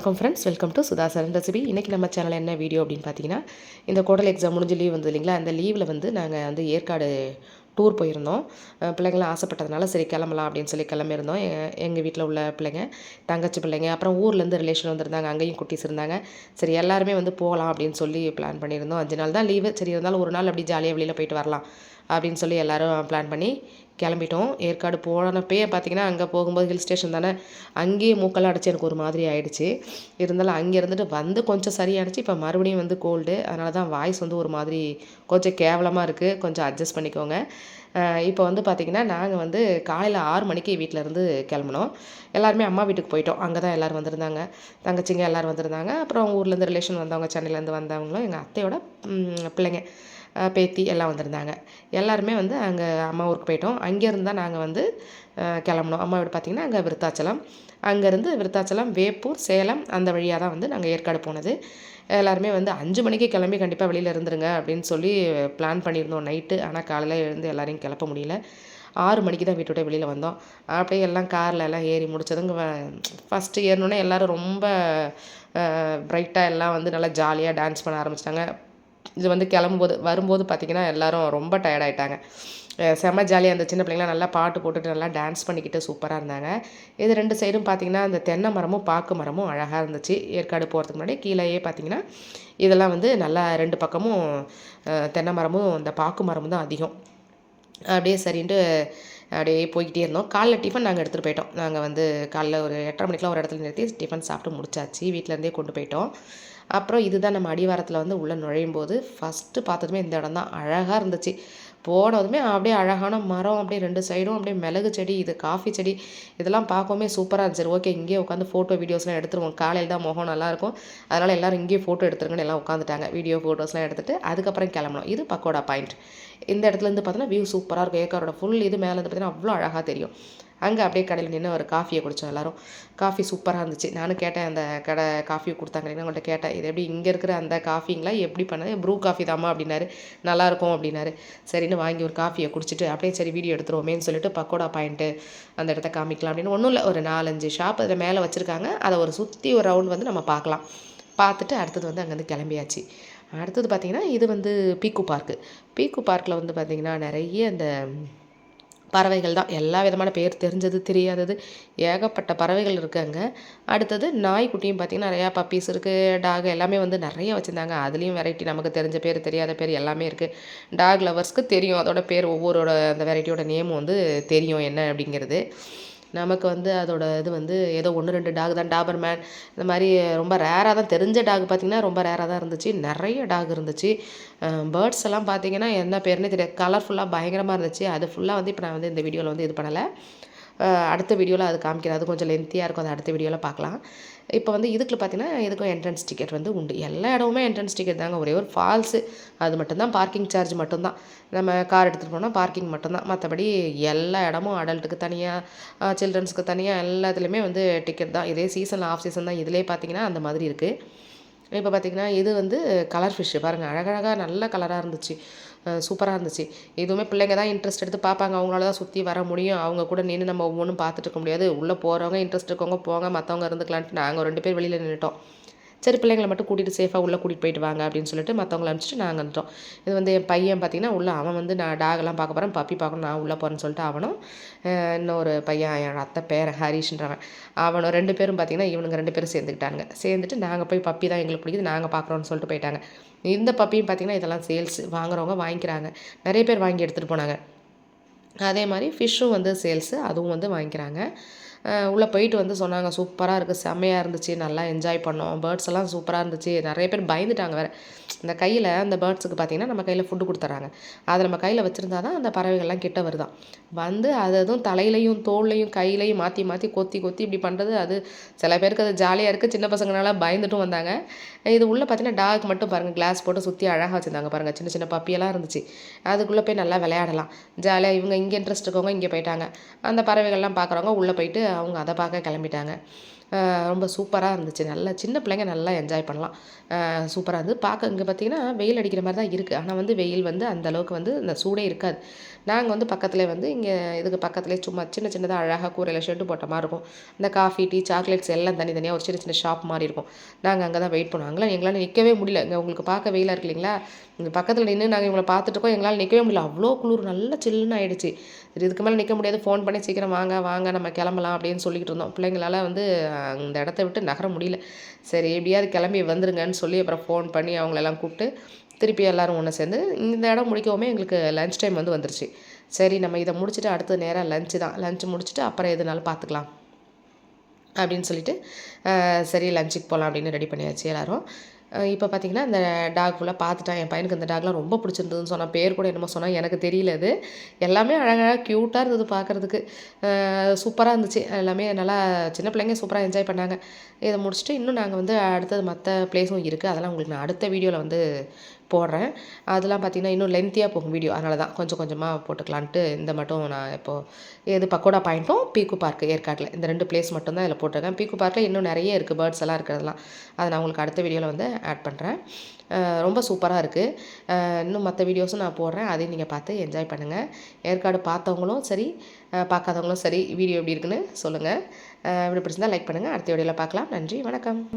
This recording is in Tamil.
வணக்கம் friends welcome to Sudha Saran recipe இன்றைக்கி நம்ம சேனல் என்ன வீடியோ அப்படின்னு பார்த்தீங்கன்னா இந்த கோடல் எக்ஸாம் முடிஞ்சு லீவ் வந்து இல்லைங்களா? அந்த லீவில் வந்து நாங்கள் வந்து ஏற்காடு டூர் போயிருந்தோம். பிள்ளைங்களாம் ஆசைப்பட்டதுனால சரி கிளம்பலாம் அப்படின்னு சொல்லி கிளம்பியிருந்தோம். எங்கள் வீட்டில் உள்ள பிள்ளைங்க தங்கச்சி பிள்ளைங்க அப்புறம் ஊர்லேருந்து ரிலேஷன் வந்திருந்தாங்க. அங்கேயும் குட்டிஸ் இருந்தாங்க. சரி எல்லாருமே வந்து போகலாம் அப்படின்னு சொல்லி பிளான் பண்ணியிருந்தோம். அஞ்சு நாள் தான் லீவு சரி இருந்தாலும் ஒரு நாள் அப்படி ஜாலியாக வெளியில் போயிட்டு வரலாம். அப்படின்னு சொல்லி எல்லோரும் பிளான் பண்ணி கிளம்பிட்டோம். ஏற்காடு போனப்பயே பார்த்தீங்கன்னா அங்கே போகும்போது ஹில் ஸ்டேஷன் தானே அங்கேயே மூக்கெல்லாம் அடிச்சு எனக்கு ஒரு மாதிரி ஆகிடுச்சு இருந்தாலும் அங்கே இருந்துட்டு வந்து கொஞ்சம் சரியாகிடுச்சு இப்போ மறுபடியும் வந்து கோல்டு அதனால தான் வாய்ஸ் வந்து ஒரு மாதிரி கொஞ்சம் கேவலமாக இருக்குது கொஞ்சம் அட்ஜஸ்ட் பண்ணிக்கோங்க. இப்போ வந்து பார்த்திங்கன்னா நாங்கள் வந்து காலையில் ஆறு மணிக்கு வீட்டில் இருந்து கிளம்புனோம். எல்லாருமே அம்மா வீட்டுக்கு போயிட்டோம். அங்கே தான் எல்லோரும் வந்திருந்தாங்க. தங்கச்சிங்க எல்லோரும் வந்திருந்தாங்க. அப்புறம் ஊர்லேருந்து ரிலேஷன் வந்தவங்க சென்னையிலேருந்து வந்தவங்களும் எங்கள் அத்தையோட பிள்ளைங்க. பேத்தி எல்லாம் வந்திருந்தாங்க. எல்லாருமே வந்து அங்கே அம்மா ஊருக்கு போயிட்டோம். அங்கேருந்து தான் நாங்கள் வந்து கிளம்புனோம். அம்மா வீடு பார்த்திங்கன்னா அங்கே விருத்தாச்சலம். அங்கேருந்து விருத்தாச்சலம் வேப்பூர் சேலம் அந்த வழியாக தான் வந்து நாங்கள் ஏற்காடு போனது. எல்லாருமே வந்து அஞ்சு மணிக்கு கிளம்பி கண்டிப்பாக வெளியில் இருந்துருங்க அப்படின்னு சொல்லி பிளான் பண்ணியிருந்தோம் நைட்டு. ஆனால் காலையில் எழுந்து எல்லாரையும் கிளப்ப முடியல. ஆறு மணிக்கு தான் விட்டு வெளியில் வந்தோம். அப்படியே எல்லாம் காரில் எல்லாம் ஏறி முடிச்சதுங்க ஃபஸ்ட்டு ஏறினோன்னே எல்லோரும் ரொம்ப ப்ரைட்டாக எல்லாம் வந்து நல்லா ஜாலியாக டான்ஸ் பண்ண ஆரம்பிச்சிட்டாங்க. இது வந்து கிளம்பும்போது வரும்போது பார்த்திங்கன்னா எல்லோரும் ரொம்ப டயர்டாயிட்டாங்க செம்ம ஜாலியாக அந்த சின்ன பிள்ளைங்களாம் நல்லா பாட்டு போட்டுட்டு நல்லா டான்ஸ் பண்ணிக்கிட்டு சூப்பராக இருந்தாங்க. இது ரெண்டு சைடும் பார்த்திங்கன்னா அந்த தென்னை மரமும் பாக்கு மரமும் அழகாக இருந்துச்சு. ஏற்காடு போகிறதுக்கு முன்னாடி கீழேயே பார்த்திங்கன்னா இதெல்லாம் வந்து நல்லா ரெண்டு பக்கமும் தென்னை மரமும் இந்த பாக்கு மரமும் தான் அதிகம். அப்படியே சரின்ட்டு அப்படியே போய்கிட்டே இருந்தோம். காலைல டிஃபன் நாங்கள் எடுத்துகிட்டு போயிட்டோம். நாங்கள் வந்து காலைல ஒரு எட்டரை மணிக்கெலாம் ஒரு இடத்துல நிறுத்தி டிஃபன் சாப்பிட்டு முடிச்சாச்சு. வீட்டிலேருந்தே கொண்டு போயிட்டோம். அப்புறம் இதுதான் நம்ம அடிவாரத்தில் வந்து உள்ளே நுழையும் போது ஃபஸ்ட்டு பார்த்ததுமே இந்த இடம் தான் அழகாக இருந்துச்சு. போனதுமே அப்படியே அழகான மரம் அப்படியே ரெண்டு சைடும் அப்படியே மிளகு செடி இது காஃபி செடி இதெல்லாம் பார்க்கவுமே சூப்பராக இருந்துச்சு. ஓகே இங்கேயே உட்காந்து ஃபோட்டோ வீடியோஸ்லாம் எடுத்துருவோம். காலையில் தான் முகம் நல்லாயிருக்கும் அதனால் எல்லோரும் இங்கேயே ஃபோட்டோ எடுத்துருங்கன்னு எல்லாம் உட்காந்துட்டாங்க வீடியோ ஃபோட்டோஸ்லாம் எடுத்துகிட்டு அதுக்கப்புறம் கிளம்பணும் இது பக்கோடா பாயிண்ட் இந்த இடத்துலேருந்து பார்த்தோன்னா வியூ சூப்பராக இருக்கும். ஏக்காரோட ஃபுல் இது மேலே வந்து பார்த்தீங்கன்னா அவ்வளோ அழகாக தெரியும். அங்கே அப்படியே கடையில் நின்று ஒரு காஃபியை குடித்தோம் எல்லோரும். காஃபி சூப்பராக இருந்துச்சு. நானும் கேட்டேன் அந்த கடை காஃபி கொடுத்தாங்க அவங்கள்ட்ட கேட்டேன். இது எப்படி இங்கே இருக்கிற அந்த காஃபிங்களா எப்படி பண்ணது? ப்ரூ காஃபி தாமா அப்படின்னாரு. நல்லாயிருக்கும் அப்படின்னாரு. சரின்னு வாங்கி ஒரு காஃபியை குடிச்சிட்டு அப்படியே சரி வீடியோ எடுத்துருவோமேன்னு சொல்லிட்டு பக்கோடா பாயிண்ட்டு அந்த இடத்த காமிக்கலாம் அப்படின்னு ஒன்றும் இல்லை. ஒரு நாலஞ்சு ஷாப் அதில் மேலே வச்சுருக்காங்க. அதை ஒரு சுற்றி ஒரு ரவுண்ட் வந்து நம்ம பார்க்கலாம். பார்த்துட்டு அடுத்தது வந்து அங்கேருந்து கிளம்பியாச்சு. அடுத்தது பார்த்திங்கன்னா இது வந்து பீக்கு பார்க்கு பீக்கு பார்க்கில் வந்து பார்த்திங்கன்னா நிறைய அந்த பறவைகள் தான். எல்லா விதமான பேர் தெரிஞ்சது தெரியாதது. ஏகப்பட்ட பறவைகள் இருக்குது அங்கே அடுத்தது நாய்க்குட்டியும் பார்த்திங்கன்னா நிறையா பப்பீஸ் இருக்குது டாக் எல்லாமே வந்து நிறைய வச்சுருந்தாங்க. அதுலேயும் வெரைட்டி நமக்கு தெரிஞ்ச பேர் தெரியாத பேர் எல்லாமே இருக்குது டாக் லவர்ஸ்க்கு தெரியும். அதோட பேர் ஒவ்வொரு அந்த வெரைட்டியோட நேமும் வந்து தெரியும் என்ன அப்படிங்கிறது. நமக்கு வந்து அதோட இது வந்து ஏதோ ஒன்று ரெண்டு டாக் தான் டாபர் மேன் இந்த மாதிரி ரொம்ப ரேராக தான் தெரிஞ்ச டாக் பார்த்திங்கன்னா ரொம்ப ரேராக தான் இருந்துச்சு. நிறைய டாக் இருந்துச்சு. பேர்ட்ஸ் எல்லாம் பார்த்திங்கன்னா என்ன பேருனே தெரியாது. கலர்ஃபுல்லாக பயங்கரமாக இருந்துச்சு. அது ஃபுல்லாக வந்து இப்போ நான் வந்து இந்த வீடியோவில் வந்து இது பண்ணலை. அடுத்த வீடியோவில் அது காமிக்கிறேன். அது கொஞ்சம் லென்த்தியாக இருக்கும். அதை அடுத்த வீடியோவில் பார்க்கலாம். இப்போ வந்து இதுக்குள்ள பார்த்தீங்கன்னா இதுக்கும் என்ட்ரன்ஸ் டிக்கெட் வந்து உண்டு. எல்லா இடமுமே என்ட்ரன்ஸ் டிக்கெட் தாங்க. ஒரே ஒரு ஃபால்ஸு அது மட்டும்தான். பார்க்கிங் சார்ஜ் மட்டும்தான். நம்ம கார் எடுத்துகிட்டு போனால் பார்க்கிங் மட்டும்தான். மற்றபடி எல்லா இடமும் அடல்ட்டுக்கு தனியாக சில்ட்ரன்ஸுக்கு தனியாக எல்லாத்துலேயுமே வந்து டிக்கெட் தான். இதே சீசன் ஆஃப் சீசன் தான். இதிலே பார்த்தீங்கன்னா அந்த மாதிரி இருக்குது இப்போ பார்த்திங்கன்னா இது வந்து கலர் ஃபிஷ்ஷு பாருங்கள் அழகழகாக நல்ல கலராக இருந்துச்சு. சூப்பராக இருந்துச்சு. எதுவுமே பிள்ளைங்க தான் இன்ட்ரெஸ்ட் எடுத்து பார்ப்பாங்க. அவங்களால தான் சுற்றி வர முடியும். அவங்க கூட நின்று நம்ம ஒவ்வொன்றும் பார்த்துட்டு இருக்க முடியாது. உள்ளே போகிறவங்க இன்ட்ரெஸ்ட் இருக்கவங்க போங்க. மற்றவங்க இருந்துக்கலான்ட்டு நாங்கள் ரெண்டு பேர் வெளியில் நின்றுட்டோம் சரி பிள்ளைங்களை மட்டும் கூட்டிகிட்டு சேஃபாக உள்ளே கூட்டிகிட்டு போயிட்டு வாங்க அப்படின்னு சொல்லிட்டு மற்றவங்கள அனுப்பிச்சிட்டு நாங்கள் வந்துட்டோம். இது வந்து என் பையன் பார்த்திங்கன்னா உள்ளே அவன் வந்து நான் டாகெல்லாம் பார்க்க போகிறேன் பப்பி பார்க்கணும். நான் உள்ளே போகிறேன்னு சொல்லிட்டு அவனும் இன்னொரு பையன் என் அத்தை பேரன் ஹரிஷ்ன்றவன். அவனும் ரெண்டு பேரும் பார்த்திங்கன்னா இவனுங்க ரெண்டு பேரும் சேர்ந்துக்கிட்டாங்க சேர்ந்துட்டு நாங்கள் போய் பப்பி தான் எங்களுக்கு பிடிக்குது. நாங்கள் பார்க்குறோன்னு சொல்லிட்டு போயிட்டாங்க. இந்த பப்பியும் பார்த்திங்கன்னா இதெல்லாம் சேல்ஸ் வாங்குறவங்க வாங்கிக்கிறாங்க. நிறைய பேர் வாங்கி எடுத்துகிட்டு போனாங்க. அதே மாதிரி ஃபிஷ்ஷும் வந்து சேல்ஸு அதுவும் வந்து வாங்கிக்கிறாங்க. உள்ளே போயிட்டு வந்து சொன்னாங்க சூப்பராக இருக்குது செம்மையாக இருந்துச்சு நல்லா என்ஜாய் பண்ணோம். பேர்ட்ஸ் எல்லாம் சூப்பராக இருந்துச்சு. நிறைய பேர் பயந்துட்டாங்க வேறு. இந்த கையில் அந்த பேர்ட்ஸுக்கு பார்த்திங்கன்னா நம்ம கையில் ஃபுட்டு கொடுத்துட்றாங்க அதை நம்ம கையில் வச்சுருந்தா தான் அந்த பறவைகள்லாம் கிட்ட வருதான் வந்து அது அதுவும் தலையிலையும் தோல்லையும் கையிலையும் மாற்றி மாற்றி கொத்தி கொத்தி இப்படி பண்ணுறது அது சில பேருக்கு அது ஜாலியாக இருக்குது சின்ன பசங்களால பயந்துட்டும் வந்தாங்க. இது உள்ளே பார்த்தீங்கன்னா டாக் மட்டும் பாருங்கள் கிளாஸ் போட்டு சுற்றி அழகாக வச்சுருந்தாங்க பாருங்கள் சின்ன சின்ன பப்பியெல்லாம் இருந்துச்சு. அதுக்குள்ளே போய் நல்லா விளையாடலாம். ஜாலியாக இவங்க இங்கே இன்ட்ரெஸ்ட் இருக்கவங்க இங்கே போயிட்டாங்க. அந்த பறவைகள்லாம் பார்க்குறவங்க உள்ளே போயிட்டு அவங்க அதை பார்க்க கிளம்பிட்டாங்க. ரொம்ப சூப்பராக இருந்துச்சு. நல்லா சின்ன பிள்ளைங்க நல்லா என்ஜாய் பண்ணலாம். சூப்பராக இருந்து பார்க்க இங்கே பார்த்திங்கன்னா வெயில் அடிக்கிற மாதிரி தான் இருக்குது ஆனால் வந்து வெயில் வந்து அந்த அளவுக்கு வந்து இந்த சூடே இருக்காது. நாங்கள் வந்து பக்கத்தில் வந்து இங்கே இதுக்கு பக்கத்துலேயே சும்மா சின்ன சின்னதாக அழகாக கூரையில் ஷெட்டு போட்ட மாதிரி இருக்கும். இந்த காஃபி டீ சாக்லேட்ஸ் எல்லாம் தனித்தனியாக ஒரு சின்ன சின்ன ஷாப் மாதிரி இருக்கும். நாங்கள் அங்கே தான் வெயிட் பண்ணுவோம். அங்கெல்லாம் எங்களால் நிற்கவே முடியல. இங்கே உங்களுக்கு பார்க்க வெயிலாக இருக்கு இல்லைங்களா? இங்கே பக்கத்தில் நின்று நாங்கள் இவங்களை பார்த்துட்டு இருக்கோம். எங்களால் நிற்கவே முடியல. அவ்வளோ குளிர். நல்லா சில்லுன்னு ஆகிடுச்சு இதுக்கு மேலே நிற்க முடியாது. ஃபோன் பண்ணி சீக்கிரம் வாங்க வாங்க நம்ம கிளம்பலாம் அப்படின்னு சொல்லிக்கிட்டு இருந்தோம். பிள்ளைங்களால் வந்து அந்த இடத்த விட்டு நகர முடியல. சரி எப்படியாவது கிளம்பி வந்துருங்கன்னு சொல்லி அப்புறம் ஃபோன் பண்ணி அவங்களெல்லாம் கூப்பிட்டு திருப்பி எல்லோரும் ஒன்று சேர்ந்து இந்த இடம் முடிக்கவுமே எங்களுக்கு லன்ச் டைம் வந்து வந்துருச்சு. சரி நம்ம இதை முடிச்சுட்டு அடுத்த நேரம் லஞ்சு தான். லஞ்சு முடிச்சுட்டு அப்புறம் எதுனாலும் பார்த்துக்கலாம் அப்படின்னு சொல்லிட்டு சரி லஞ்சுக்கு போகலாம் அப்படின்னு ரெடி பண்ணியாச்சு எல்லோரும். இப்போ பார்த்தீங்கன்னா அந்த டாக் ஃபுல்லாக பார்த்துட்டேன் என் பையனுக்கு இந்த டாக்லாம் ரொம்ப பிடிச்சிருந்ததுன்னு சொன்னால் பேர் கூட என்னமோ சொன்னால் எனக்கு தெரியல அது. எல்லாமே அழகாக க்யூட்டாக இருந்தது பார்க்குறதுக்கு சூப்பராக இருந்துச்சு. எல்லாமே நல்லா சின்ன பிள்ளைங்க சூப்பராக என்ஜாய் பண்ணாங்க. இதை முடிச்சுட்டு இன்னும் நாங்கள் வந்து அடுத்தது மற்ற ப்ளேஸும் இருக்குது அதெல்லாம் உங்களுக்கு நான் அடுத்த வீடியோவில் வந்து போடுறேன். அதெல்லாம் பார்த்திங்கன்னா இன்னும் லென்த்தியாக போகும் வீடியோ அதனால தான் கொஞ்சம் கொஞ்சமாக போட்டுக்கலான்ட்டு இந்த மட்டும் நான் இப்போது இது பக்கோடா பாயிண்ட்டும் பீக்கு பார்க் ஏற்காட்டில். இந்த ரெண்டு பிளேஸ் மட்டும் தான் இதில் போட்டிருக்கேன். பீக்கு பார்க்கில் இன்னும் நிறைய இருக்குது பேர்ட்ஸ் எல்லாம் இருக்கிறதெல்லாம். அதை நான் உங்களுக்கு அடுத்த வீடியோவில் வந்து ஆட் பண்ணுறேன் ரொம்ப சூப்பராக இருக்குது இன்னும் மற்ற வீடியோஸும் நான் போடுறேன். அதையும் நீங்கள் பார்த்து என்ஜாய் பண்ணுங்கள் ஏற்காடு பார்த்தவங்களும் சரி பார்க்காதவங்களும் சரி வீடியோ எப்படி இருக்குன்னு சொல்லுங்கள் இப்படி பிடிச்சிருந்தால் லைக் பண்ணுங்கள் அடுத்த வீடியோவில் பார்க்கலாம். நன்றி. வணக்கம்.